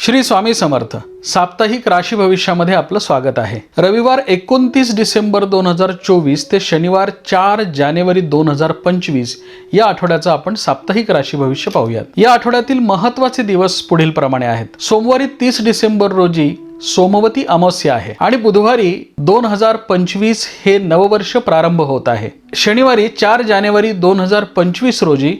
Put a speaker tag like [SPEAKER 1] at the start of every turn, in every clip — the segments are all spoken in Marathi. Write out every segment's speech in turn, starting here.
[SPEAKER 1] श्री स्वामी समर्थ. साप्ताहिक राशी भविष्यामध्ये आपलं स्वागत आहे. रविवार एकोणतीस डिसेंबर दोन हजार चोवीस ते शनिवार चार जानेवारी दोन हजार पंचवीस या आठवड्याचं आपण साप्ताहिक राशी भविष्य पाहूयात. या आठवड्यातील महत्त्वाचे दिवस पुढील प्रमाणे आहेत. सोमवारी तीस डिसेंबर रोजी सोमवती अमावस्या आहे आणि बुधवारी दोन हजार पंचवीस हे नववर्ष प्रारंभ होत आहे. शनिवारी चार जानेवारी दोन हजार पंचवीस रोजी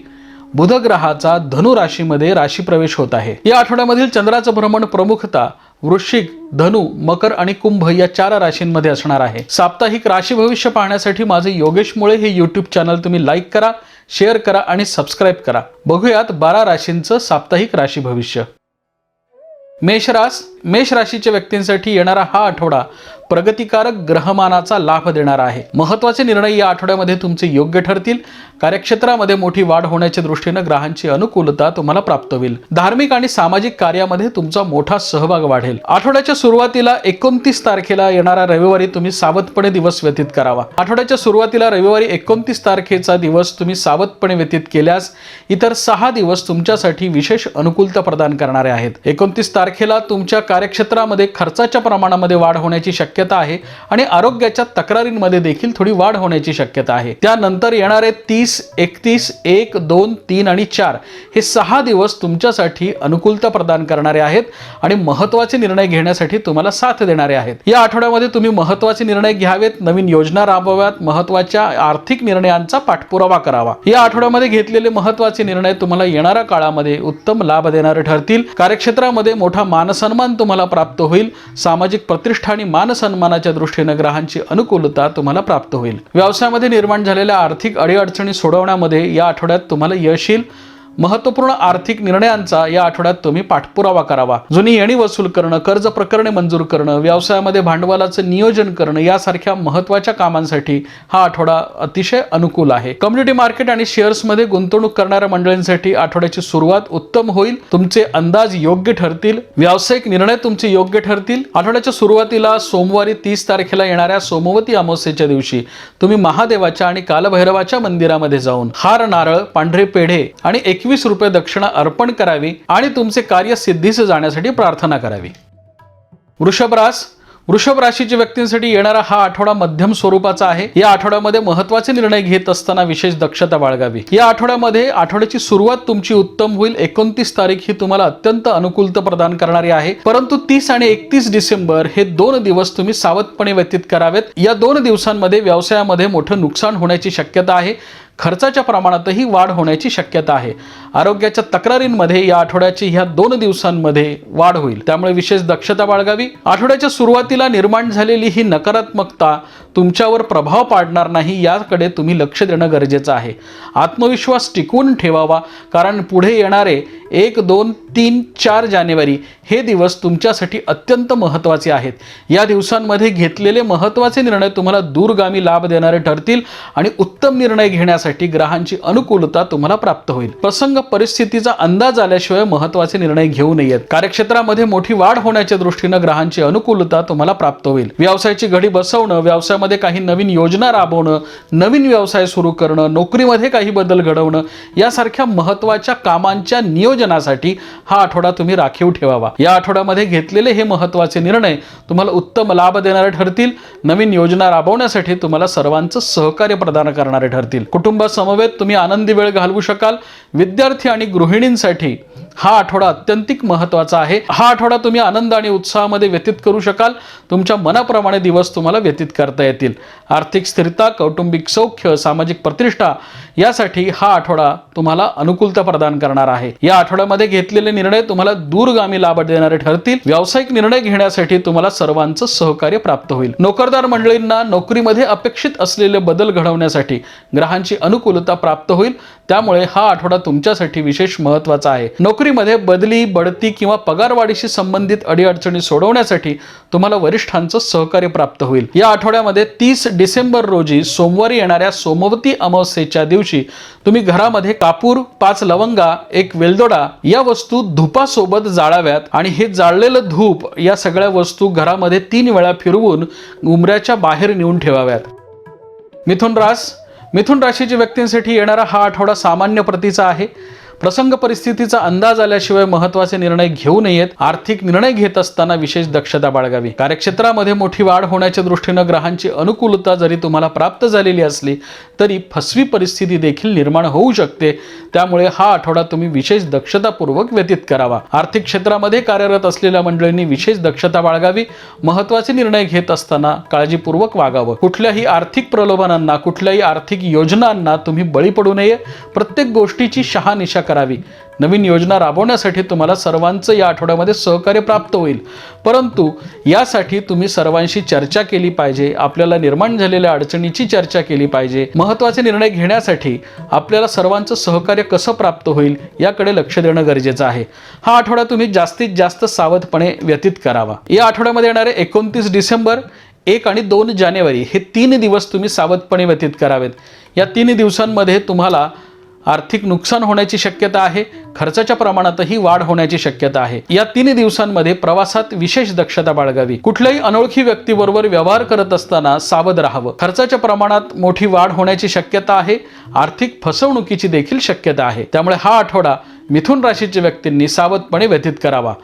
[SPEAKER 1] बुधग्रहाचा धनु राशीमध्ये राशी प्रवेश होत आहे. या आठवड्यामधील चंद्राचं भ्रमण प्रमुखता वृश्चिक धनु मकर आणि कुंभ या चार राशींमध्ये असणार आहे. साप्ताहिक राशी भविष्य पाहण्यासाठी माझे योगेश मुळे हे युट्यूब चॅनल तुम्ही लाईक करा शेअर करा आणि सबस्क्राईब करा. बघूयात बारा राशींचं साप्ताहिक राशी भविष्य. मेषरास मेष राशीच्या व्यक्तींसाठी येणारा हा आठवडा प्रगतिकारक ग्रहमानाचा लाभ देणारा आहे. महत्त्वाचे निर्णय या आठवड्यामध्ये तुमचे योग्य ठरतील. कार्यक्षेत्रामध्ये मोठी वाढ होण्याच्या दृष्टीनं ग्रहांची अनुकूलता तुम्हाला प्राप्त होईल. धार्मिक आणि सामाजिक कार्यामध्ये तुमचा मोठा सहभाग वाढेल. आठवड्याच्या सुरुवातीला एकोणतीस तारखेला येणारा रविवारी तुम्ही सावधपणे दिवस व्यतीत करावा. आठवड्याच्या सुरुवातीला रविवारी एकोणतीस तारखेचा दिवस तुम्ही सावधपणे व्यतीत केल्यास इतर सहा दिवस तुमच्यासाठी विशेष अनुकूलता प्रदान करणारे आहेत. एकोणतीस तारखेला तुमच्या कार्यक्षेत्रामध्ये खर्चाच्या प्रमाणामध्ये वाढ होण्याची शक्यता आहे आणि आरोग्याच्या तक्रारींमध्ये देखील थोडी वाढ होण्याची शक्यता आहे. त्यानंतर येणारे तीस एकतीस एक दोन तीन आणि चार हे सहा दिवस तुमच्यासाठी अनुकूलता प्रदान करणारे आहेत आणि महत्त्वाचे निर्णय घेण्यासाठी तुम्हाला साथ देणारे आहेत. या आठवड्यामध्ये तुम्ही महत्त्वाचे निर्णय घ्यावेत नवीन योजना राबवाव्यात महत्त्वाच्या आर्थिक निर्णयांचा पाठपुरावा करावा. या आठवड्यामध्ये घेतलेले महत्त्वाचे निर्णय तुम्हाला येणाऱ्या काळामध्ये उत्तम लाभ देणारे ठरतील. कार्यक्षेत्रामध्ये मोठा मानसन्मान तुम्हाला प्राप्त होईल. सामाजिक प्रतिष्ठा आणि मानसन्मानाच्या दृष्टीने ग्रहांची अनुकूलता तुम्हाला प्राप्त होईल. व्यवसायामध्ये निर्माण झालेल्या आर्थिक अडीअडचणी सोडवण्यामध्ये या आठवड्यात तुम्हाला यश येईल. महत्त्वपूर्ण आर्थिक निर्णयांचा या आठवड्यात तुम्ही पाठपुरावा करावा. जुनी येणी वसूल करणं कर्ज प्रकरणे मंजूर करणं व्यवसायामध्ये भांडवलाचं नियोजन करणं यासारख्या महत्त्वाच्या कामांसाठी हा आठवडा अतिशय अनुकूल आहे. कम्युनिटी मार्केट आणि शेअर्समध्ये गुंतवणूक करणाऱ्या मंडळींसाठी आठवड्याची सुरुवात उत्तम होईल. तुमचे अंदाज योग्य ठरतील. व्यावसायिक निर्णय तुमचे योग्य ठरतील. आठवड्याच्या सुरुवातीला सोमवारी तीस तारखेला येणाऱ्या सोमवती अमावस्येच्या दिवशी तुम्ही महादेवाच्या आणि कालभैरवाच्या मंदिरामध्ये जाऊन हार नारळ पांढरे पेढे आणि एक एकवीस रुपये दक्षिणा अर्पण करावी आणि तुमचे कार्य सिद्धीस जाण्यासाठी प्रार्थना करावी. वृषभरास वृषभ राशीच्या व्यक्तींसाठी येणारा हा आठवडा मध्यम स्वरूपाचा आहे. या आठवड्यामध्ये महत्त्वाचे निर्णय घेत असताना विशेष दक्षता बाळगावी. या आठवड्यामध्ये आठवड्याची सुरुवात तुमची उत्तम होईल. एकोणतीस तारीख ही तुम्हाला अत्यंत अनुकूलता प्रदान करणारी आहे. परंतु तीस आणि एकतीस डिसेंबर हे दोन दिवस तुम्ही सावधपणे व्यतीत करावेत. या दोन दिवसांमध्ये व्यवसायामध्ये मोठं नुकसान होण्याची शक्यता आहे. खर्चाच्या प्रमाणातही वाढ होण्याची शक्यता आहे. आरोग्याच्या तक्रारींमध्ये या आठवड्याची ह्या दोन दिवसांमध्ये वाढ होईल. त्यामुळे विशेष दक्षता बाळगावी. आठवड्याच्या सुरुवातीला निर्माण झालेली ही नकारात्मकता तुमच्यावर प्रभाव पाडणार नाही याकडे तुम्ही लक्ष देणं गरजेचं आहे. आत्मविश्वास टिकवून ठेवावा कारण पुढे येणारे एक दोन तीन चार जानेवारी हे दिवस तुमच्यासाठी अत्यंत महत्त्वाचे आहेत. या दिवसांमध्ये घेतलेले महत्त्वाचे निर्णय तुम्हाला दूरगामी लाभ देणारे ठरतील आणि उत्तम निर्णय घेण्यासाठी ग्रहांची अनुकूलता तुम्हाला प्राप्त होईल. प्रसंग परिस्थितीचा अंदाज आल्याशिवाय महत्त्वाचे निर्णय घेऊ नयेत. कार्यक्षेत्रामध्ये मोठी वाढ होण्याच्या दृष्टीनं ग्रहांची अनुकूलता तुम्हाला प्राप्त होईल. व्यवसायाची घडी बसवणं व्यवसायामध्ये काही नवीन योजना राबवणं नवीन व्यवसाय सुरू करणं नोकरीमध्ये काही बदल घडवणं यासारख्या महत्त्वाच्या कामांच्या नियोजनासाठी हा आठवडा तुम्ही राखीव ठेवावा. या आठवड्यामध्ये घेतलेले हे महत्त्वाचे निर्णय तुम्हाला उत्तम लाभ देणारे ठरतील. नवीन योजना राबवण्यासाठी तुम्हाला सर्वांचं सहकार्य प्रदान करणारे ठरतील. कुटुंबासमवेत तुम्ही आनंदी वेळ घालवू शकाल. विद्यार्थी आणि गृहिणींसाठी हा आठवडा अत्यंतिक महत्त्वाचा आहे. हा आठवडा तुम्ही आनंद आणि उत्साहामध्ये व्यतीत करू शकाल. तुमच्या मनाप्रमाणे दिवस तुम्हाला व्यतीत करता येतील. आर्थिक स्थिरता कौटुंबिक सौख्य सामाजिक प्रतिष्ठा यासाठी हा आठवडा तुम्हाला अनुकूलता प्रदान करणार आहे. या आठवड्यामध्ये घेतलेले निर्णय तुम्हाला दूरगामी लाभ देणारे ठरतील. व्यावसायिक निर्णय घेण्यासाठी तुम्हाला सर्वांचं सहकार्य प्राप्त होईल. नोकरदार मंडळींना नोकरीमध्ये अपेक्षित असलेले बदल घडवण्यासाठी ग्रहांची अनुकूलता प्राप्त होईल. त्यामुळे हा आठवडा तुमच्यासाठी विशेष महत्त्वाचा आहे. नोकरीमध्ये बदली बढती किंवा पगारवाढीशी संबंधित अडीअडचणी सोडवण्यासाठी तुम्हाला वरिष्ठांचं सहकार्य प्राप्त होईल. या आठवड्यामध्ये तीस डिसेंबर रोजी सोमवारी येणाऱ्या सोमवती अमावस्येच्या दिवशी तुम्ही घरामध्ये कापूर पाच लवंगा एक वेलदोडा या वस्तू धुपासोबत जाळाव्यात आणि हे जाळलेलं धूप या सगळ्या वस्तू घरामध्ये तीन वेळा फिरवून उमऱ्याच्या बाहेर नेऊन ठेवाव्यात. मिथुन रास मिथुन राशीच्या व्यक्तींसाठी येणारा हा आठवडा सामान्य प्रतीचा आहे. प्रसंग परिस्थितीचा अंदाज आल्याशिवाय महत्त्वाचे निर्णय घेऊ नयेत आर्थिक निर्णय घेत असताना विशेष दक्षता बाळगावी. कार्यक्षेत्रामध्ये मोठी वाढ होण्याच्या दृष्टीनं ग्रहांची अनुकूलता जरी तुम्हाला प्राप्त झालेली असली तरी फसवी परिस्थिती देखील निर्माण होऊ शकते. त्यामुळे हा आठवडा तुम्ही विशेष दक्षतापूर्वक व्यतीत करावा. आर्थिक क्षेत्रामध्ये कार्यरत असलेल्या मंडळींनी विशेष दक्षता बाळगावी. महत्त्वाचे निर्णय घेत असताना काळजीपूर्वक वागावं. कुठल्याही आर्थिक प्रलोभनांना कुठल्याही आर्थिक योजनांना तुम्ही बळी पडू नये. प्रत्येक गोष्टीची शहानिशा करावी. नवीन योजना राबवण्यासाठी तुम्हाला सर्वांचं या आठवड्यामध्ये सहकार्य प्राप्त होईल. परंतु यासाठी तुम्ही सर्वांशी चर्चा केली पाहिजे आपल्याला निर्माण झालेल्या अडचणीची चर्चा केली पाहिजे. महत्त्वाचे निर्णय घेण्यासाठी आपल्याला सर्वांचं सहकार्य कसं प्राप्त होईल याकडे लक्ष देणं गरजेचं आहे. हा आठवडा तुम्ही जास्तीत जास्त सावधपणे व्यतीत करावा. या आठवड्यामध्ये येणारे एकोणतीस डिसेंबर एक आणि दोन जानेवारी हे तीन दिवस तुम्ही सावधपणे व्यतीत करावेत. या तीन दिवसांमध्ये तुम्हाला आर्थिक नुकसान होण्याची शक्यता आहे खर्चाच्या प्रमाणातही वाढ होण्याची शक्यता आहे. या तीन दिवसांमध्ये प्रवासात विशेष दक्षता बाळगावी. कुठल्याही अनोळखी व्यक्तीबरोबर व्यवहार करत असताना सावध राहावं. खर्चाच्या प्रमाणात मोठी वाढ होण्याची शक्यता आहे आर्थिक फसवणुकीची देखील शक्यता आहे. त्यामुळे हा आठवडा मिथुन राशीच्या व्यक्तींनी सावधपणे व्यतीत करावा.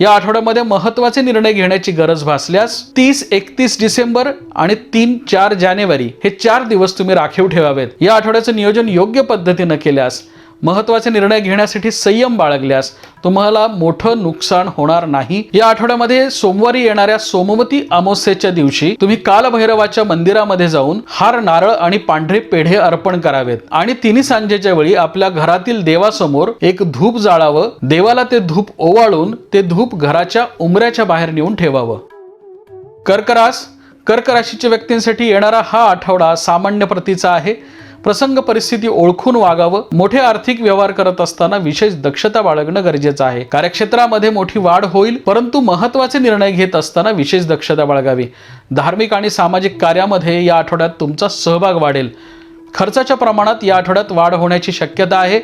[SPEAKER 1] या आठवड्यामध्ये महत्त्वाचे निर्णय घेण्याची गरज भासल्यास तीस एकतीस डिसेंबर आणि तीन चार जानेवारी हे चार दिवस तुम्ही राखीव ठेवावेत. या आठवड्याचं नियोजन योग्य पद्धतीनं केल्यास महत्त्वाचे निर्णय घेण्यासाठी संयम बाळगल्यास तुम्हाला मोठं नुकसान होणार नाही. या आठवड्यामध्ये सोमवारी येणाऱ्या सोमवती अमावस्येच्या दिवशी तुम्ही कालभैरवाच्या मंदिरामध्ये जाऊन हार नारळ आणि पांढरे पेढे अर्पण करावेत. आणि तिन्ही सांजेच्या वेळी आपल्या घरातील देवासमोर एक धूप जाळावं. देवाला ते धूप ओवाळून ते धूप घराच्या उमऱ्याच्या बाहेर नेऊन ठेवावं. कर्करास कर्क राशीच्या व्यक्तींसाठी येणारा हा आठवडा सामान्य प्रतीचा आहे. प्रसंग परिस्थिती ओळखून वागावं मोठे आर्थिक व्यवहार करत असताना विशेष दक्षता बाळगणं गरजेचं आहे. कार्यक्षेत्रामध्ये मोठी वाढ होईल परंतु महत्त्वाचे निर्णय घेत असताना विशेष दक्षता बाळगावी. धार्मिक आणि सामाजिक कार्यामध्ये या आठवड्यात तुमचा सहभाग वाढेल. खर्चाच्या प्रमाणात या आठवड्यात वाढ होण्याची शक्यता आहे.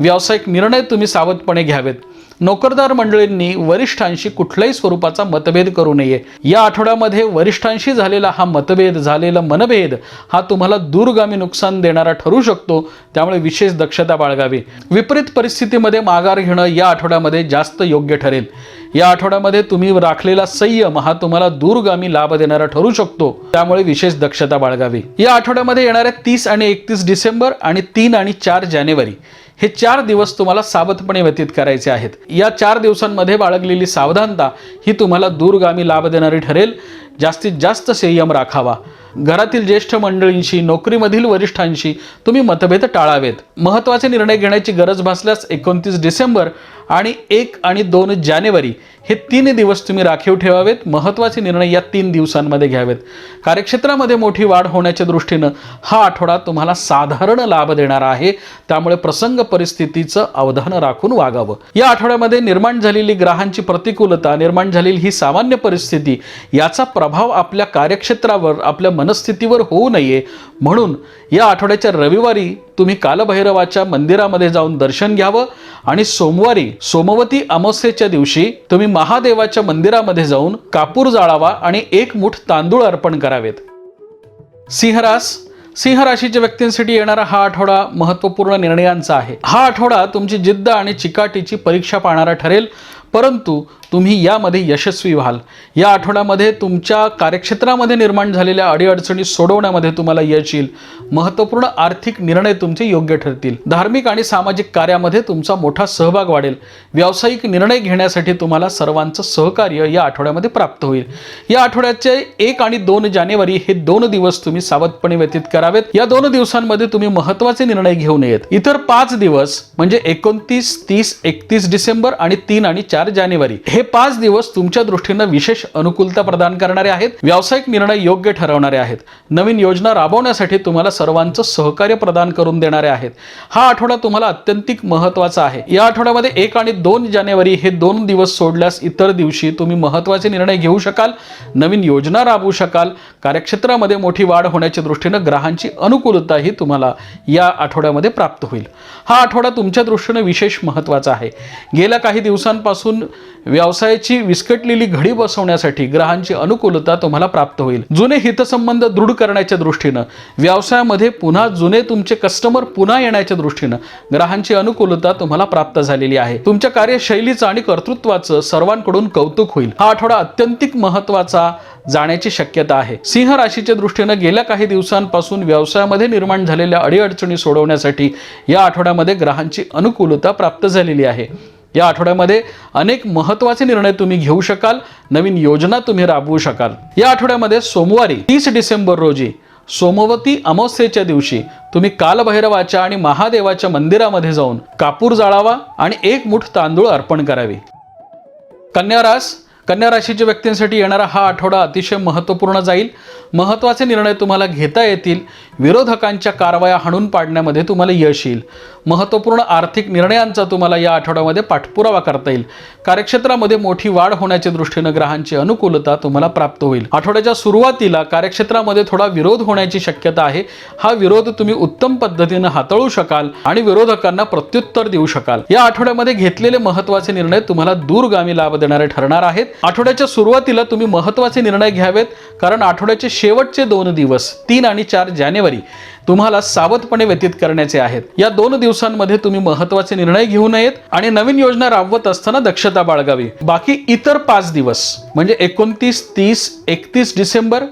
[SPEAKER 1] व्यावसायिक निर्णय तुम्ही सावधपणे घ्यावेत. नोकरदार मंडळींनी वरिष्ठांशी कुठल्याही स्वरूपाचा मतभेद करू नये. या आठवड्यामध्ये वरिष्ठांशी झालेला हा मतभेद झालेला मनभेद हा तुम्हाला दूरगामी नुकसान देणारा ठरू शकतो त्यामुळे विशेष दक्षता बाळगावी. विपरीत परिस्थितीमध्ये माघार घेणं या आठवड्यामध्ये जास्त योग्य ठरेल. या आठवड्यामध्ये तुम्ही राखलेला संयम हा तुम्हाला दूरगामी लाभ देणारा ठरू शकतो त्यामुळे विशेष दक्षता बाळगावी. या आठवड्यामध्ये येणाऱ्या तीस आणि एकतीस डिसेंबर आणि तीन आणि चार जानेवारी. हे चार दिवस तुम्हाला सावधपणे व्यतीत करायचे आहेत. या चार दिवसांमध्ये बाळगलेली सावधानता ही तुम्हाला दूरगामी लाभ देणारी ठरेल. जास्तीत जास्त संयम राखावा. घरातील ज्येष्ठ मंडळींशी नोकरीमधील वरिष्ठांशी तुम्ही मतभेद टाळावेत. महत्त्वाचे निर्णय घेण्याची गरज भासल्यास एकोणतीस डिसेंबर आणि एक आणि दोन जानेवारी हे तीन दिवस तुम्ही राखीव ठेवावेत. महत्त्वाचे निर्णय या तीन दिवसांमध्ये घ्यावेत. कार्यक्षेत्रामध्ये मोठी वाढ होण्याच्या दृष्टीनं हा आठवडा तुम्हाला साधारण लाभ देणारा आहे. त्यामुळे प्रसंग परिस्थितीचं अवधान राखून वागावं. या आठवड्यामध्ये निर्माण झालेली ग्रहांची प्रतिकूलता निर्माण झालेली ही सामान्य परिस्थिती याचा प्रभाव आपल्या कार्यक्षेत्रावर आपल्या मनस्थितीवर होऊ नये. म्हणून या आठवड्याच्या रविवारी तुम्ही कालभैरवाच्या मंदिरामध्ये जाऊन दर्शन घ्यावं आणि सोमवारी सोमवती अमावस्येच्या दिवशी तुम्ही महादेवाच्या मंदिरामध्ये जाऊन कापूर जाळावा आणि एक मुठ तांदूळ अर्पण करावेत. सिंहरास सिंह राशीच्या व्यक्तींसाठी येणारा हा आठवडा महत्त्वपूर्ण निर्णयांचा आहे. हा आठवडा तुमची जिद्द आणि चिकाटीची परीक्षा पाहणारा ठरेल परंतु तुम्ही यामध्ये यशस्वी व्हाल. या आठवड्यामध्ये तुमच्या कार्यक्षेत्रामध्ये निर्माण झालेल्या अडीअडचणी सोडवण्यामध्ये तुम्हाला यश येईल. महत्त्वपूर्ण आर्थिक निर्णय तुमचे योग्य ठरतील. धार्मिक आणि सामाजिक कार्यामध्ये तुमचा मोठा सहभाग वाढेल. व्यावसायिक निर्णय घेण्यासाठी तुम्हाला सर्वांचं सहकार्य या आठवड्यामध्ये प्राप्त होईल. या आठवड्याचे एक आणि दोन जानेवारी हे दोन दिवस तुम्ही सावधपणे व्यतीत करावेत. या दोन दिवसांमध्ये तुम्ही महत्त्वाचे निर्णय घेऊ नयेत इतर पाच दिवस म्हणजे एकोणतीस तीस एकतीस डिसेंबर आणि तीन आणि चार जानेवारी हे पाच दिवस तुमच्या दृष्टीनं विशेष अनुकूलता प्रदान करणारे आहेत व्यावसायिक निर्णय योग्य ठरवणारे आहेत. नवीन योजना राबवण्यासाठी तुम्हाला सर्वांचं सहकार्य प्रदान करून देणारे आहेत. हा आठवडा तुम्हाला अत्यंतिक महत्त्वाचा आहे. या आठवड्यामध्ये एक आणि दोन जानेवारी हे दोन दिवस सोडल्यास इतर दिवशी तुम्ही महत्त्वाचे निर्णय घेऊ शकाल नवीन योजना राबवू शकाल कार्यक्षेत्रामध्ये मोठी वाढ होण्याच्या दृष्टीनं ग्रहांची अनुकूलताही तुम्हाला या आठवड्यामध्ये प्राप्त होईल. हा आठवडा तुमच्या दृष्टीनं विशेष महत्त्वाचा आहे. गेल्या काही दिवसांपासून व्यावसायिक व्यवसायाची विस्कटलेली घडी बसवण्यासाठी ग्रहांची अनुकूलता तुम्हाला प्राप्त होईल. जुने हितसंबंध दृढ करण्याच्या दृष्टीनं व्यवसायामध्ये पुन्हा जुने तुमचे कस्टमर पुन्हा येण्याच्या दृष्टीनं ग्रहांची अनुकूलता तुम्हाला प्राप्त झालेली आहे. तुमच्या कार्यशैलीचं आणि कर्तृत्वाचं सर्वांकडून कौतुक होईल. हा आठवडा अत्यंतिक महत्त्वाचा जाण्याची शक्यता आहे. सिंह राशीच्या दृष्टीनं गेल्या काही दिवसांपासून व्यवसायामध्ये निर्माण झालेल्या अडीअडचणी सोडवण्यासाठी या आठवड्यामध्ये ग्रहांची अनुकूलता प्राप्त झालेली आहे. या आठवड्यामध्ये अनेक महत्त्वाचे निर्णय तुम्ही घेऊ शकाल नवीन योजना तुम्ही राबवू शकाल. या आठवड्यामध्ये सोमवारी तीस डिसेंबर रोजी सोमवती अमावस्येच्या दिवशी तुम्ही कालभैरवाच्या आणि महादेवाच्या मंदिरामध्ये जाऊन कापूर जाळावा आणि एक मुठ तांदूळ अर्पण करावे. कन्या रास कन्या राशीच्या व्यक्तींसाठी येणारा हा आठवडा अतिशय महत्त्वपूर्ण जाईल. महत्त्वाचे निर्णय तुम्हाला घेता येतील. विरोधकांच्या कारवाया हाणून पाडण्यामध्ये तुम्हाला यश येईल. महत्त्वपूर्ण आर्थिक निर्णयांचा तुम्हाला या आठवड्यामध्ये पाठपुरावा करता येईल. कार्यक्षेत्रामध्ये मोठी वाढ होण्याच्या दृष्टीनं ग्रहांची अनुकूलता तुम्हाला प्राप्त होईल. आठवड्याच्या सुरुवातीला कार्यक्षेत्रामध्ये थोडा विरोध होण्याची शक्यता आहे. हा विरोध तुम्ही उत्तम पद्धतीनं हाताळू शकाल आणि विरोधकांना प्रत्युत्तर देऊ शकाल. या आठवड्यामध्ये घेतलेले महत्त्वाचे निर्णय तुम्हाला दूरगामी लाभ देणारे ठरणार आहेत. आठवड्याच्या सुरुवातीला तुम्ही महत्त्वाचे निर्णय घ्यावेत कारण आठवड्याचे शेवटचे दोन दिवस तीन आणि चार जानेवारी तुम्हाला सावधपणे व्यतीत करण्याचे आहेत. या दोन दिवसांमध्ये तुम्ही महत्त्वाचे निर्णय घेऊ नयेत आणि नवीन योजना राबवत असताना दक्षता बाळगावी. बाकी इतर पाच दिवस म्हणजे एकोणतीस तीस एकतीस डिसेंबर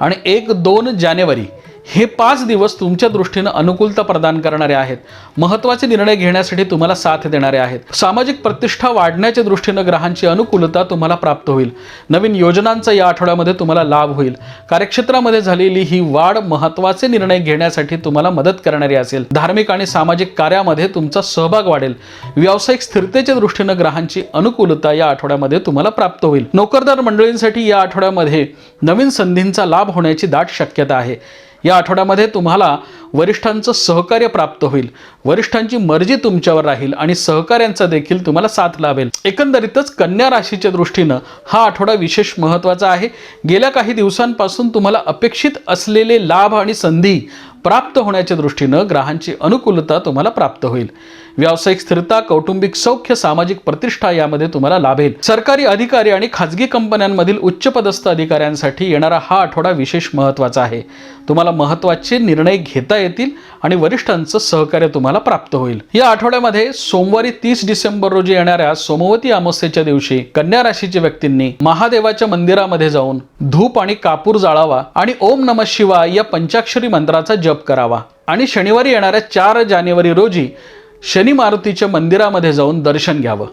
[SPEAKER 1] आणि एक दोन जानेवारी हे पाच दिवस तुमच्या दृष्टीनं अनुकूलता प्रदान करणारे आहेत. महत्त्वाचे निर्णय घेण्यासाठी तुम्हाला साथ देणारे आहेत. सामाजिक प्रतिष्ठा वाढण्याच्या दृष्टीनं ग्रहांची अनुकूलता तुम्हाला प्राप्त होईल. नवीन योजनांचा या आठवड्यामध्ये तुम्हाला लाभ होईल. कार्यक्षेत्रामध्ये झालेली ही वाढ महत्त्वाचे निर्णय घेण्यासाठी तुम्हाला मदत करणारी असेल. धार्मिक आणि सामाजिक कार्यामध्ये तुमचा सहभाग वाढेल. व्यावसायिक स्थिरतेच्या दृष्टीनं ग्रहांची अनुकूलता या आठवड्यामध्ये तुम्हाला प्राप्त होईल. नोकरदार मंडळींसाठी या आठवड्यामध्ये नवीन संधींचा लाभ होण्याची दाट शक्यता आहे. या आठवड्यामध्ये तुम्हाला वरिष्ठांचं सहकार्य प्राप्त होईल. वरिष्ठांची मर्जी तुमच्यावर राहील आणि सहकार्यांचा देखील तुम्हाला साथ लाभेल. एकंदरीतच कन्या राशीच्या दृष्टीनं हा आठवडा विशेष महत्त्वाचा आहे. गेल्या काही दिवसांपासून तुम्हाला अपेक्षित असलेले लाभ आणि संधी प्राप्त होण्याच्या दृष्टीनं ग्रहांची अनुकूलता तुम्हाला प्राप्त होईल. व्यावसायिक स्थिरता कौटुंबिक सौख्य सामाजिक प्रतिष्ठा यामध्ये तुम्हाला लाभेल सरकारी अधिकारी आणि खाजगी कंपन्यांमधील उच्चपदस्थ अधिकाऱ्यांसाठी येणारा हा आठवडा विशेष महत्त्वाचा आहे. तुम्हाला महत्त्वाचे निर्णय घेता येतील आणि वरिष्ठांचं सहकार्य तुम्हाला प्राप्त होईल. या आठवड्यामध्ये सोमवारी तीस डिसेंबर रोजी येणाऱ्या सोमवती अमावस्येच्या दिवशी कन्या राशीच्या व्यक्तींनी महादेवाच्या मंदिरामध्ये जाऊन धूप आणि कापूर जाळावा आणि ओम नम शिवाय या पंचाक्षरी मंत्राचा जप करावा. आणि शनिवारी येणाऱ्या चार जानेवारी रोजी शनी मारुतीच्या मंदिरामध्ये जाऊन दर्शन घ्यावं.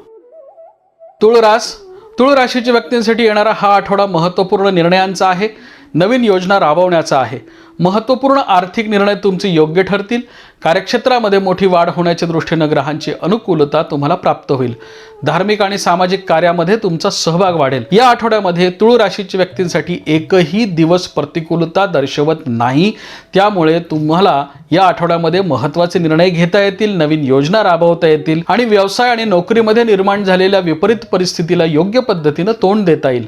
[SPEAKER 1] तुळरास तुळ राशीच्या व्यक्तींसाठी येणारा हा आठवडा महत्त्वपूर्ण निर्णयांचा आहे. नवीन योजना राबवण्याचा आहे. महत्त्वपूर्ण आर्थिक निर्णय तुमचे योग्य ठरतील. कार्यक्षेत्रामध्ये मोठी वाढ होण्याच्या दृष्टीनं ग्रहांची अनुकूलता तुम्हाला प्राप्त होईल. धार्मिक आणि सामाजिक कार्यामध्ये तुमचा सहभाग वाढेल. या आठवड्यामध्ये तुळ राशीच्या व्यक्तींसाठी एकही दिवस प्रतिकूलता दर्शवत नाही. त्यामुळे तुम्हाला या आठवड्यामध्ये महत्त्वाचे निर्णय घेता येतील नवीन योजना राबवता येतील आणि व्यवसाय आणि नोकरीमध्ये निर्माण झालेल्या विपरीत परिस्थितीला योग्य पद्धतीनं तोंड देता येईल.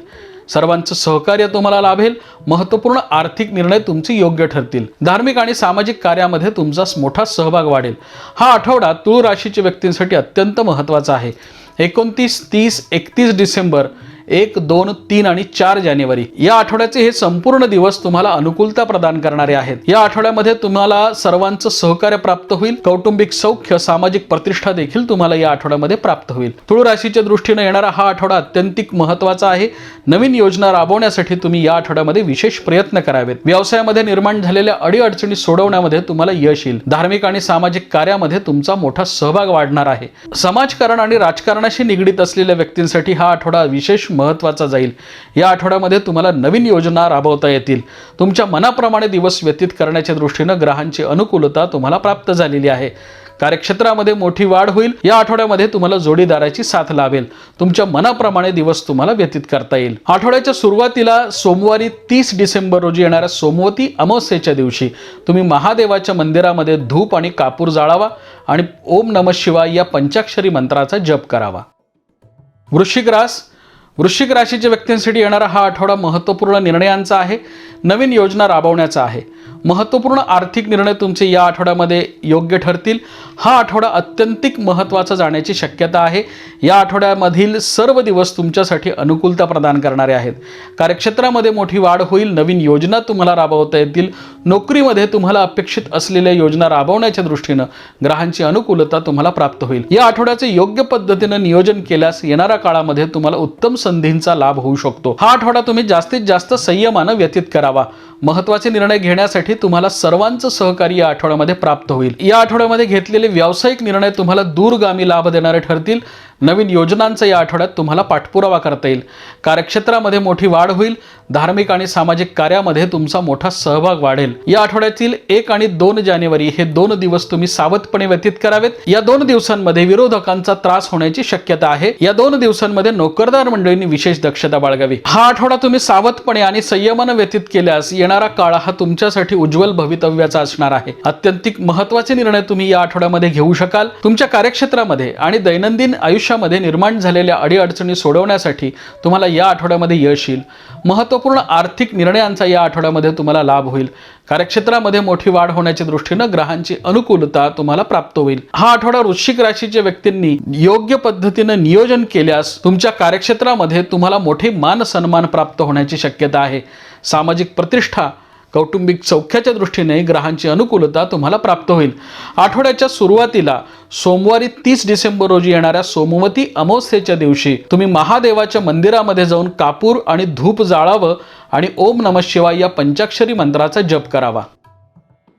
[SPEAKER 1] सर्वांचं सहकार्य तुम्हाला लाभेल. महत्त्वपूर्ण आर्थिक निर्णय तुमचे योग्य ठरतील. धार्मिक आणि सामाजिक कार्यामध्ये तुमचा मोठा सहभाग वाढेल. हा आठवडा तुळ राशीच्या व्यक्तींसाठी अत्यंत महत्त्वाचा आहे. एकोणतीस तीस एकतीस डिसेंबर एक दोन तीन आणि चार जानेवारी. या आठवड्याचे हे संपूर्ण दिवस तुम्हाला अनुकूलता प्रदान करणारे आहेत. या आठवड्यामध्ये तुम्हाला सर्वांचं सहकार्य प्राप्त होईल. कौटुंबिक सौख्य सामाजिक प्रतिष्ठा देखील तुम्हाला या आठवड्यामध्ये प्राप्त होईल. तुळ राशीच्या दृष्टीने येणारा हा आठवडा अत्यंतिक महत्त्वाचा आहे. नवीन योजना राबवण्यासाठी तुम्ही या आठवड्यामध्ये विशेष प्रयत्न करावेत. व्यवसायामध्ये निर्माण झालेल्या अडीअडचणी सोडवण्यामध्ये तुम्हाला यश येईल. धार्मिक आणि सामाजिक कार्यामध्ये तुमचा मोठा सहभाग वाढणार आहे. समाजकारण आणि राजकारणाशी निगडीत असलेल्या व्यक्तींसाठी हा आठवडा विशेष महत्त्वाचा जाईल. या आठवड्यामध्ये तुम्हाला नवीन योजना राबवता येतील. तुमच्या मनाप्रमाणे दिवस व्यतीत करण्याच्या दृष्टीनं ग्रहांची अनुकूलता तुम्हाला प्राप्त झालेली आहे. कार्यक्षेत्रामध्ये मोठी वाढ होईल. या आठवड्यामध्ये तुम्हाला जोडीदाराची साथ लाभेल. तुमच्या मनाप्रमाणे दिवस तुम्हाला व्यतीत करता येईल. आठवड्याच्या सुरुवातीला सोमवारी तीस डिसेंबर रोजी येणाऱ्या सोमवती अमावस्येच्या दिवशी तुम्ही महादेवाच्या मंदिरामध्ये धूप आणि कापूर जाळावा आणि ओम नम शिवाय या पंचाक्षरी मंत्राचा जप करावा. वृश्चिक रास वृश्चिक राशीच्या व्यक्तींसाठी येणारा हा आठवडा महत्त्वपूर्ण निर्णयांचा आहे. नवीन योजना राबवण्याचा आहे. महत्त्वपूर्ण आर्थिक निर्णय तुमचे या आठवड्यामध्ये योग्य ठरतील. हा आठवडा अत्यंतिक महत्त्वाचा जाण्याची शक्यता आहे. या आठवड्यामधील सर्व दिवस तुमच्यासाठी अनुकूलता प्रदान करणारे आहेत. कार्यक्षेत्रामध्ये मोठी वाढ होईल. नवीन योजना तुम्हाला राबवता येतील. नोकरीमध्ये तुम्हाला अपेक्षित असलेल्या योजना राबवण्याच्या दृष्टीनं ग्रहांची अनुकूलता तुम्हाला प्राप्त होईल. या आठवड्याचे योग्य पद्धतीनं नियोजन केल्यास येणाऱ्या काळामध्ये तुम्हाला उत्तम संधींचा लाभ होऊ शकतो. हा आठवडा तुम्ही जास्तीत जास्त संयमानं व्यतीत करावा. महत्त्वाचे निर्णय घेण्यासाठी तुम्हाला सर्वांचं सहकार्य या आठवड्यामध्ये प्राप्त होईल. या आठवड्यामध्ये घेतलेले व्यावसायिक निर्णय तुम्हाला दूरगामी लाभ देणारे ठरतील. नवीन योजनांचा या आठवड्यात तुम्हाला पाठपुरावा करता येईल. कार्यक्षेत्रामध्ये मोठी वाढ होईल. धार्मिक आणि सामाजिक कार्यामध्ये तुमचा मोठा सहभाग वाढेल. या आठवड्यातील एक आणि दोन जानेवारी हे दोन दिवस तुम्ही सावधपणे व्यतीत करावेत. या दोन दिवसांमध्ये विरोधकांचा त्रास होण्याची शक्यता आहे. या दोन दिवसांमध्ये नोकरदार मंडळींनी विशेष दक्षता बाळगावी. हा आठवडा तुम्ही सावधपणे आणि संयमानं व्यतीत केल्यास येणारा काळ हा तुमच्यासाठी उज्ज्वल भवितव्याचा असणार आहे. अत्यंतिक महत्त्वाचे निर्णय तुम्ही या आठवड्यामध्ये घेऊ शकाल. तुमच्या कार्यक्षेत्रामध्ये आणि दैनंदिन आयुष्य आयुष्यामध्ये निर्माण झालेल्या अडीअडचणी सोडवण्यासाठी तुम्हाला या आठवड्यामध्ये यश येईल महत्त्वपूर्ण आर्थिक निर्णयांचा या आठवड्यामध्ये तुम्हाला लाभ होईल. कार्यक्षेत्रामध्ये मोठी वाढ होण्याच्या दृष्टीनं ग्रहांची अनुकूलता तुम्हाला प्राप्त होईल. हा आठवडा वृश्चिक राशीच्या व्यक्तींनी योग्य पद्धतीनं नियोजन केल्यास तुमच्या कार्यक्षेत्रामध्ये तुम्हाला मोठे मान सन्मान प्राप्त होण्याची शक्यता आहे. सामाजिक प्रतिष्ठा कौटुंबिक सौख्याच्या दृष्टीने ग्रहांची अनुकूलता तुम्हाला प्राप्त होईल. आठवड्याच्या सुरुवातीला सोमवारी तीस डिसेंबर रोजी येणाऱ्या सोमवती अमावस्येच्या दिवशी तुम्ही महादेवाच्या मंदिरामध्ये जाऊन कापूर आणि धूप जाळावं आणि ओम नम शिवाय या पंचाक्षरी मंत्राचा जप करावा.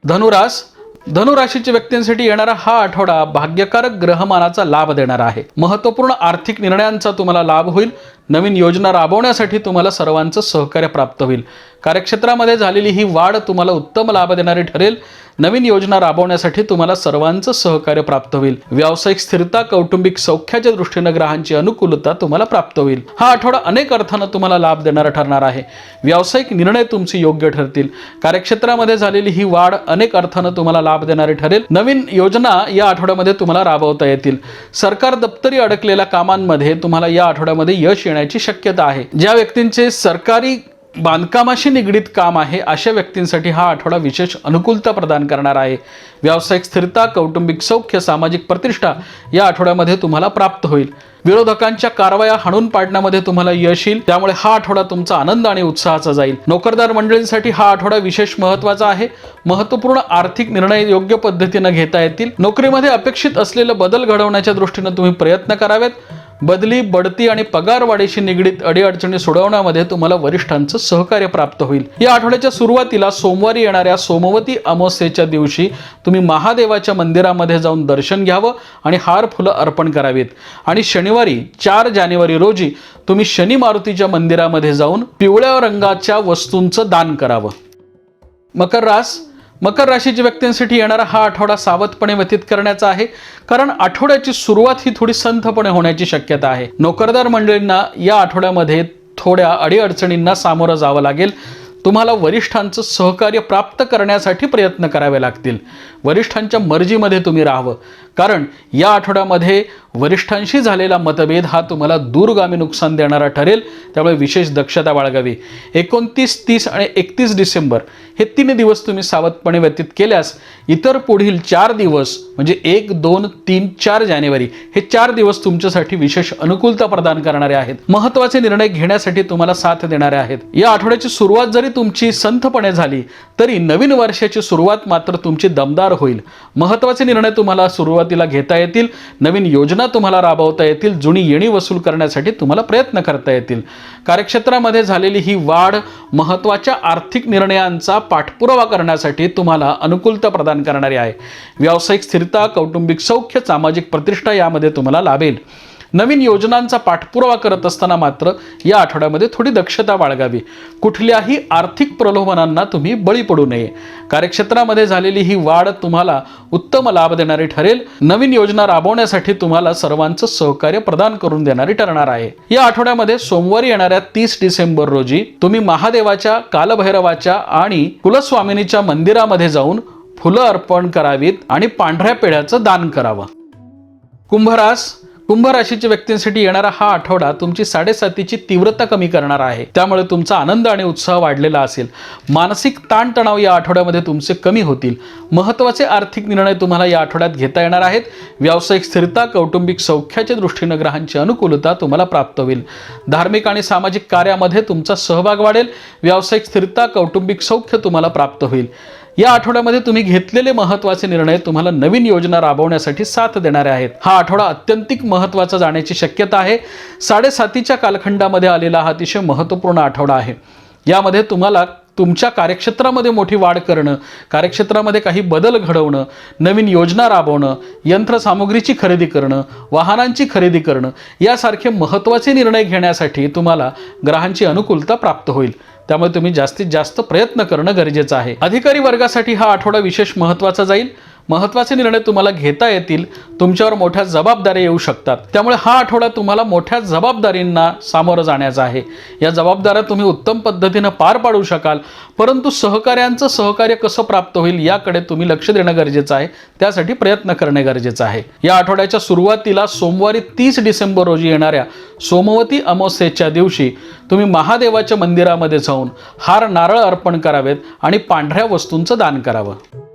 [SPEAKER 1] धनुरास धनुराशीच्या व्यक्तींसाठी येणारा हा आठवडा भाग्यकारक ग्रहमानाचा लाभ देणारा आहे. महत्त्वपूर्ण आर्थिक निर्णयांचा तुम्हाला लाभ होईल. नवीन योजना राबवण्यासाठी तुम्हाला सर्वांचं सहकार्य प्राप्त होईल. कार्यक्षेत्रामध्ये झालेली ही वाढ तुम्हाला उत्तम लाभ देणारी ठरेल. नवीन योजना राबवण्यासाठी तुम्हाला सर्वांचं सहकार्य प्राप्त होईल. व्यावसायिक स्थिरता कौटुंबिक सौख्याच्या दृष्टीनं ग्रहांची अनुकूलता तुम्हाला प्राप्त होईल. हा आठवडा अनेक अर्थानं तुम्हाला लाभ देणारा ठरणार आहे. व्यावसायिक निर्णय तुमचे योग्य ठरतील. कार्यक्षेत्रामध्ये झालेली ही वाढ अनेक अर्थानं तुम्हाला लाभ देणारी ठरेल. नवीन योजना या आठवड्यामध्ये तुम्हाला राबवता येतील. सरकार दप्तरी अडकलेल्या कामांमध्ये तुम्हाला या आठवड्यामध्ये यश येणार येण्याची शक्यता आहे. ज्या व्यक्तींचे सरकारी बांधकामाशी निगडीत काम आहे अशा व्यक्तींसाठी हा आठवडा विशेष अनुकूलता प्रदान करणार आहे. व्यावसायिक स्थिरता कौटुंबिक सौख्य सामाजिक प्रतिष्ठा या आठवड्यामध्ये तुम्हाला प्राप्त होईल. विरोधकांच्या कारवाया हाणून पाडण्यामध्ये तुम्हाला यश येईल. त्यामुळे हा आठवडा तुमचा आनंद आणि उत्साहाचा जाईल. नोकरदार मंडळींसाठी हा आठवडा विशेष महत्त्वाचा आहे. महत्त्वपूर्ण आर्थिक निर्णय योग्य पद्धतीनं घेता येतील. नोकरीमध्ये अपेक्षित असलेले बदल घडवण्याच्या दृष्टीनं तुम्ही प्रयत्न करावेत. बदली बढती आणि पगारवाढीशी निगडीत अडीअडचणी सोडवण्यामध्ये तुम्हाला वरिष्ठांचं सहकार्य प्राप्त होईल. या आठवड्याच्या सुरुवातीला सोमवारी येणाऱ्या सोमवती अमावस्येच्या दिवशी तुम्ही महादेवाच्या मंदिरामध्ये जाऊन दर्शन घ्यावं आणि हार फुलं अर्पण करावीत. आणि शनिवारी चार जानेवारी रोजी तुम्ही शनी मारुतीच्या मंदिरामध्ये जाऊन पिवळ्या रंगाच्या वस्तूंचं दान करावं. मकर रास मकर राशीच्या व्यक्तींसाठी येणारा हा आठवडा सावधपणे व्यतीत करण्याचा आहे. कारण आठवड्याची सुरुवात ही थोडी संथपणे होण्याची शक्यता आहे. नोकरदार मंडळींना या आठवड्यामध्ये थोड्या अडीअडचणींना सामोरं जावं लागेल. तुम्हाला वरिष्ठांचं सहकार्य प्राप्त करण्यासाठी प्रयत्न करावे लागतील. वरिष्ठांच्या मर्जीमध्ये तुम्ही राहावं. कारण या आठवड्यामध्ये वरिष्ठांशी झालेला मतभेद हा तुम्हाला दूरगामी नुकसान देणारा ठरेल त्यामुळे विशेष दक्षता बाळगावी. एकोणतीस तीस आणि एकतीस डिसेंबर हे तीन दिवस तुम्ही सावधपणे व्यतीत केल्यास इतर पुढील चार दिवस म्हणजे एक दोन तीन चार जानेवारी हे चार दिवस तुमच्यासाठी विशेष अनुकूलता प्रदान करणारे आहेत. महत्त्वाचे निर्णय घेण्यासाठी तुम्हाला साथ देणारे आहेत. या आठवड्याची सुरुवात जरी तुमची संथपणे झाली तरी नवीन वर्षाची सुरुवात मात्र तुमची दमदार होईल. महत्त्वाचे निर्णय तुम्हाला सुरुवात सुरुवातीला घेता येतील. नवीन योजना तुम्हाला राबवता येतील. जुनी येणी वसूल करण्यासाठी तुम्हाला प्रयत्न करता येतील. कार्यक्षेत्रामध्ये झालेली ही वाढ महत्त्वाच्या आर्थिक निर्णयांचा पाठपुरावा करण्यासाठी तुम्हाला अनुकूलता प्रदान करणारी आहे. व्यावसायिक स्थिरता कौटुंबिक सौख्य सामाजिक प्रतिष्ठा यामध्ये तुम्हाला लाभेल. नवीन योजनांचा पाठपुरावा करत असताना मात्र या आठवड्यामध्ये थोडी दक्षता बाळगावी. कुठल्याही आर्थिक प्रलोभनांना तुम्ही बळी पडू नये. कार्यक्षेत्रामध्ये झालेली ही वाढ तुम्हाला उत्तम लाभ देणारी ठरेल. नवीन योजना राबवण्यासाठी तुम्हाला सर्वांचं सहकार्य प्रदान करून देणारी ठरणार आहे. या आठवड्यामध्ये सोमवारी येणाऱ्या तीस डिसेंबर रोजी तुम्ही महादेवाच्या कालभैरवाच्या आणि कुलस्वामिनीच्या मंदिरामध्ये जाऊन फुलं अर्पण करावीत आणि पांढऱ्या पेढ्याचं दान करावं. कुंभरास कुंभ राशीच्या व्यक्तींसाठी येणारा हा आठवडा तुमची साडेसातीची तीव्रता कमी करणार आहे. त्यामुळे तुमचा आनंद आणि उत्साह वाढलेला असेल. मानसिक ताणतणाव या आठवड्यामध्ये तुमचे कमी होतील. महत्त्वाचे आर्थिक निर्णय तुम्हाला या आठवड्यात घेता येणार आहेत. व्यावसायिक स्थिरता कौटुंबिक सौख्याच्या दृष्टीनं ग्रहांची अनुकूलता तुम्हाला प्राप्त होईल. धार्मिक आणि सामाजिक कार्यामध्ये तुमचा सहभाग वाढेल. व्यावसायिक स्थिरता कौटुंबिक सौख्य तुम्हाला प्राप्त होईल. या आठवड्यामध्ये तुम्ही घेतलेले महत्त्वाचे निर्णय तुम्हाला नवीन योजना राबवण्यासाठी साथ देणारे आहेत. हा आठवडा अत्यंतिक महत्त्वाचा जाण्याची शक्यता आहे. साडेसातीच्या कालखंडामध्ये आलेला हा अतिशय महत्त्वपूर्ण आठवडा आहे. यामध्ये तुम्हाला तुमच्या कार्यक्षेत्रामध्ये मोठी वाढ करणं कार्यक्षेत्रामध्ये काही बदल घडवणं नवीन योजना राबवणं यंत्रसामुग्रीची खरेदी करणं वाहनांची खरेदी करणं यासारखे महत्त्वाचे निर्णय घेण्यासाठी तुम्हाला ग्रहांची अनुकूलता प्राप्त होईल. त्यामुळे तुम्ही जास्तीत जास्त प्रयत्न करणं गरजेचं आहे. अधिकारी वर्गासाठी हा आठवडा विशेष महत्त्वाचा जाईल. महत्त्वाचे निर्णय तुम्हाला घेता येतील तुमच्यावर मोठ्या जबाबदाऱ्या येऊ शकतात. त्यामुळे हा आठवडा तुम्हाला मोठ्या जबाबदारींना सामोरं जाण्याचा आहे. या जबाबदाऱ्या तुम्ही उत्तम पद्धतीनं पार पाडू शकाल परंतु सहकार्यांचं सहकार्य कसं प्राप्त होईल याकडे तुम्ही लक्ष देणं गरजेचं आहे. त्यासाठी प्रयत्न करणे गरजेचं आहे. या आठवड्याच्या सुरुवातीला सोमवारी तीस डिसेंबर रोजी येणाऱ्या सोमवती अमावस्येच्या दिवशी तुम्ही महादेवाच्या मंदिरामध्ये जाऊन हार नारळ अर्पण करावेत आणि पांढऱ्या वस्तूंचं दान करावं.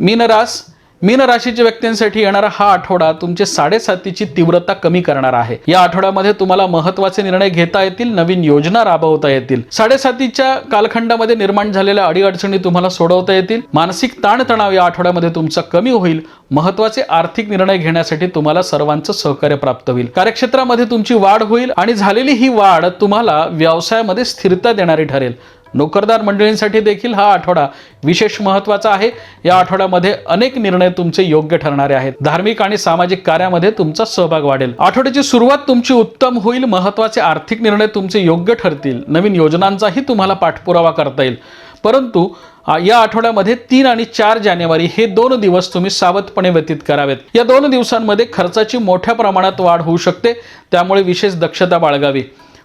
[SPEAKER 1] मीनरास मीन राशीच्या व्यक्तींसाठी येणारा हा आठवडा तुमचे साडेसातीची तीव्रता कमी करणार आहे. या आठवड्यामध्ये तुम्हाला महत्त्वाचे निर्णय घेता येतील नवीन योजना राबवता येतील. साडेसातीच्या कालखंडामध्ये निर्माण झालेल्या अडीअडचणी तुम्हाला सोडवता येतील. मानसिक ताणतणाव या आठवड्यामध्ये तुमचा कमी होईल. महत्त्वाचे आर्थिक निर्णय घेण्यासाठी तुम्हाला सर्वांचं सहकार्य प्राप्त होईल. कार्यक्षेत्रामध्ये तुमची वाढ होईल आणि झालेली ही वाढ तुम्हाला व्यवसायामध्ये स्थिरता देणारी ठरेल. नोकरदार मंडळींसाठी देखील हा आठवडा विशेष महत्त्वाचा आहे. या आठवड्यामध्ये अनेक निर्णय तुमचे योग्य ठरणारे आहेत. धार्मिक आणि सामाजिक कार्यामध्ये तुमचा सहभाग वाढेल. आठवड्याची सुरुवात तुमची उत्तम होईल महत्त्वाचे आर्थिक निर्णय तुमचे योग्य ठरतील. नवीन योजनांचाही तुम्हाला पाठपुरावा करता येईल. परंतु या आठवड्यामध्ये तीन आणि चार जानेवारी हे दोन दिवस तुम्ही सावधपणे व्यतीत करावेत. या दोन दिवसांमध्ये खर्चाची मोठ्या प्रमाणात वाढ होऊ शकते. त्यामुळे विशेष दक्षता बाळगावी.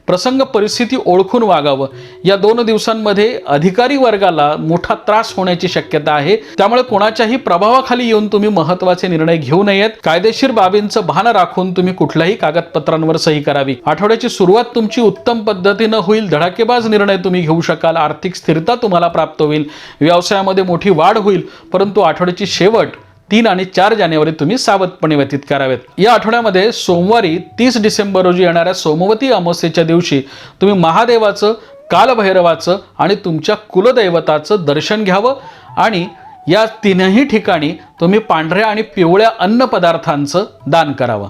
[SPEAKER 1] प्रसंग परिस्थिती ओळखून वागावं. या दोन दिवसांमध्ये अधिकारी वर्गाला मोठा त्रास होण्याची शक्यता आहे. त्यामुळे कोणाच्याही प्रभावाखाली येऊन तुम्ही महत्त्वाचे निर्णय घेऊ नयेत. कायदेशीर बाबींचं भान राखून तुम्ही कुठल्याही कागदपत्रांवर सही करावी. आठवड्याची सुरुवात तुमची उत्तम पद्धतीनं होईल. धडाकेबाज निर्णय तुम्ही घेऊ शकाल. आर्थिक स्थिरता तुम्हाला प्राप्त होईल. व्यवसायामध्ये मोठी वाढ होईल. परंतु आठवड्याची शेवट तीन आणि चार जानेवारी तुम्ही सावधपणे व्यतीत करावेत. या आठवड्यामध्ये सोमवारी तीस डिसेंबर रोजी येणाऱ्या सोमवती अमावस्येच्या दिवशी तुम्ही महादेवाचं कालभैरवाचं आणि तुमच्या कुलदैवताचं दर्शन घ्यावं आणि या तीनही ठिकाणी तुम्ही पांढऱ्या आणि पिवळ्या अन्नपदार्थांचं दान करावं.